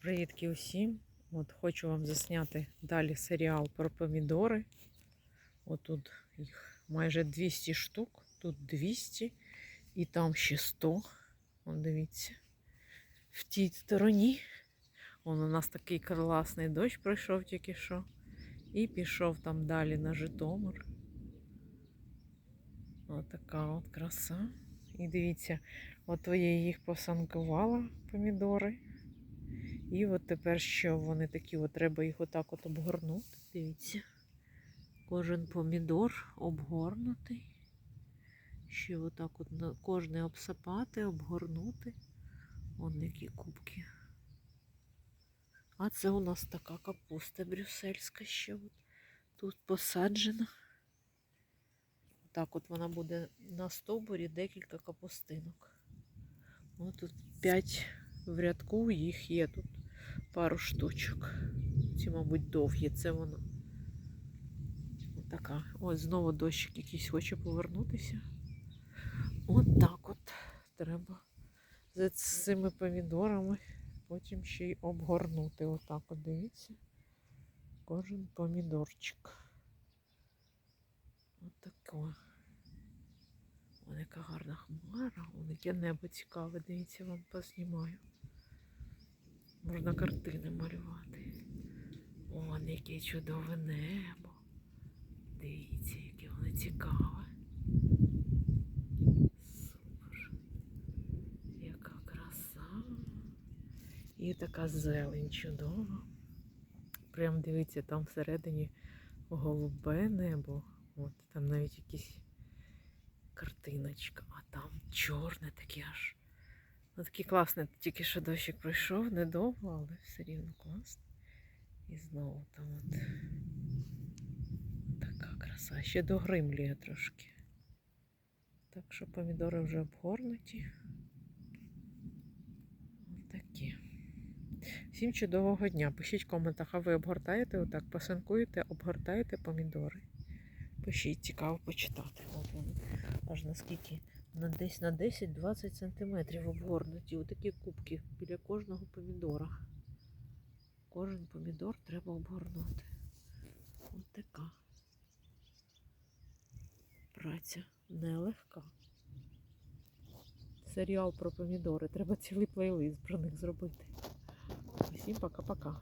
Привітки усім! От хочу вам засняти далі серіал про помідори. Отут їх майже 200 штук, тут 200 і там ще 100. Вон дивіться. В тій стороні. Вон у нас такий класний дощ пройшов тільки що. І пішов там далі на Житомир. Отака от краса. І дивіться, от я їх посанкувала, помідори. І от тепер що вони такі, от треба їх отак от обгорнути. Дивіться. Кожен помідор обгорнутий. Ще отак от на кожний обсипати, обгорнути. Вон які кубки. А це у нас така капуста брюссельська ще от тут посаджена. Так от вона буде на стовбурі декілька капустинок. Ось тут 5 в рядку, їх є тут пару штучок. Ці, мабуть, довгі, це воно. Така. Ось знову дощик якийсь хоче повернутися. От так от треба з цими помідорами потім ще й обгорнути. Отак от дивіться. Кожен помідорчик. От таке. Ось яка гарна хмара, яке небо цікаве, дивіться, вам познімаю. Можна картини малювати. Вон яке чудове небо. Дивіться, яке воно цікаве. Супер. Яка краса. І така зелень чудова. Прям дивіться, там всередині голубе небо. От там навіть якісь картиночка, а там чорне таке аж. Ну, такий класний, тільки що дощик пройшов, недовго, але все рівно класно. І знову там от така краса. Ще догримлює трошки. Так що помідори вже обгорнуті. Такі. Всім чудового дня. Пишіть в коментах, а ви обгортаєте отак, пасанкуєте, обгортаєте помідори. Пишіть, цікаво почитати. Аж наскільки на десь на 10-20 сантиметрів обгорнуті. Отакі кубки біля кожного помідора. Кожен помідор треба обгорнути. Ось така праця нелегка. Серіал про помідори. Треба цілий плейлист про них зробити. Всім пока-пока.